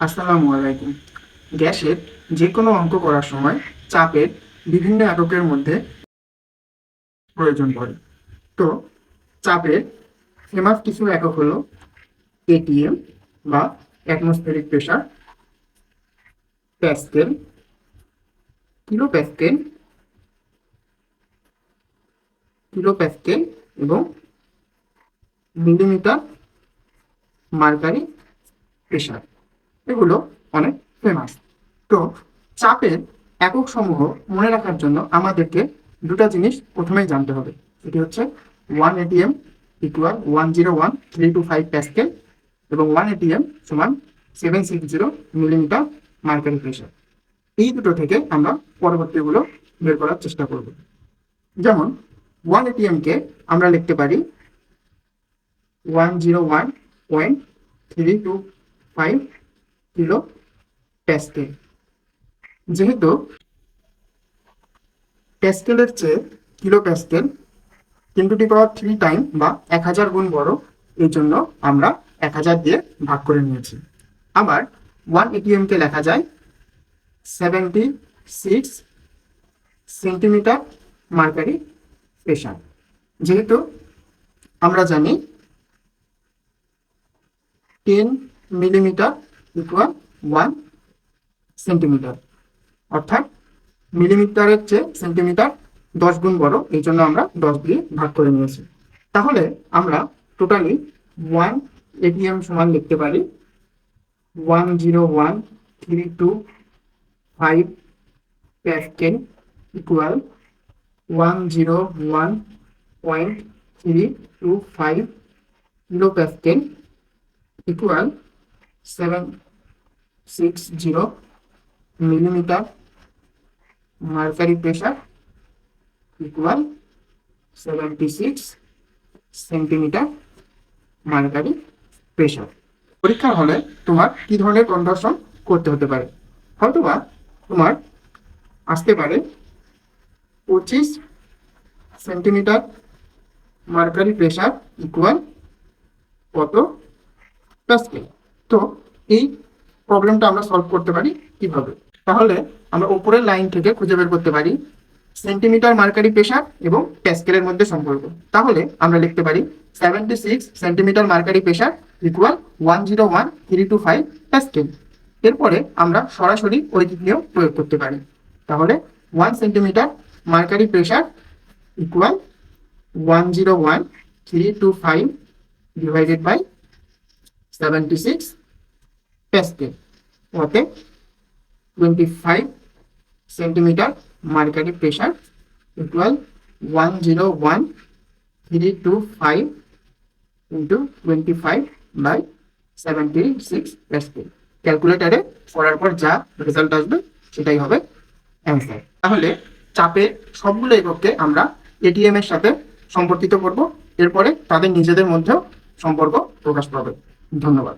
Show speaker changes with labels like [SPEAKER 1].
[SPEAKER 1] আসসালামু আলাইকুম। গ্যাসের যে কোনো অঙ্ক করার সময় চাপের বিভিন্ন এককের মধ্যে প্রয়োজন পড়ে। তো চাপের ফেমাস কিছু একক হলো এটিএম বা atmospheric pressure pascal kilo pascal kilo pascal এবং মিলিমিটার মার্কারি প্রেশার এগুলো অনেক ফেমাস তো চাপের একক সমূহ মনে রাখার জন্য আমাদেরকে দুটো জিনিস প্রথমেই জানতে হবে। সেটি হচ্ছে one ATM equal one zero one three two five pascal এবং ওয়ান এটিএম সমান seven six zero millimetre mercury pressure এই দুটো থেকে আমরা পরবর্তীগুলো বের করার চেষ্টা করব। যেমন ওয়ান এটিএমকে আমরা লিখতে পারি one zero one point three two five kilo pascal যেহেতু প্যাসকেলের চেয়ে kilo pascal ten to power three time বা এক হাজার গুণ বড়, এই জন্য আমরা এক হাজার দিয়ে ভাগ করে নিয়েছি। আবার ওয়ান এটিএমকে লেখা যায় seventy six centimetre mercury pressure যেহেতু আমরা জানি ten millimetre equal one centimetre অর্থাৎ মিলিমিটারের চেয়ে সেন্টিমিটার দশ গুণ বড়, এই জন্য আমরা দশ দিয়ে ভাগ করে নিয়েছি। তাহলে আমরা টোটালি ওয়ান এটিএম সমান লিখতে পারি one zero one three two five pascal equal one zero one point three two five kilo pascal equal seven six zero millimetre mercury pressure equal seventy six centimetre mercury pressure পরীক্ষার হলে তোমার কি ধরনের conversion করতে হতে পারে? হয়তোবা তোমার আসতে পারে পঁচিশ সেন্টিমিটার মার্কারি প্রেশার ইকুয়াল কত? প্যাসকেল তো এই প্রবলেমটা আমরা সলভ করতে পারি কীভাবে? তাহলে আমরা উপরের লাইন থেকে খুঁজে বের করতে পারি সেন্টিমিটার মার্কারি প্রেশার এবং প্যাসকেলের মধ্যে সম্পর্ক। তাহলে আমরা লিখতে পারি seventy six centimetre mercury pressure equal one zero one three two five pascal এরপরে আমরা সরাসরি ঐকিক নিয়ম প্রয়োগ করতে পারি। তাহলে one centimetre mercury pressure equal one zero one three two five divided by seventy six pascal অতএব twenty five centimetre mercury pressure equal one zero one three two five into twenty five by seventy six pascal ক্যালকুলেটারে করার পর যা result আসবে, সেটাই হবে answer তাহলে চাপে সবগুলো একককে আমরা এটিএম এর সাথে সম্পর্কিত করব, এরপরে তাদের নিজেদের মধ্যেও সম্পর্ক প্রকাশ পাবে। ধন্যবাদ।